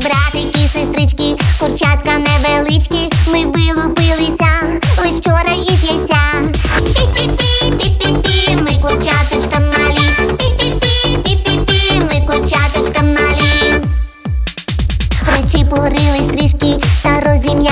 братики, сестрички, курчатка невелички, ми вилупилися лиш вчора із яйця. Пі-пі-пі, пі-пі-пі, ми курчаточка малі. Пі-пі-пі, пі-пі-пі, ми курчаточка малі. Речі порили стрічки та розім'я.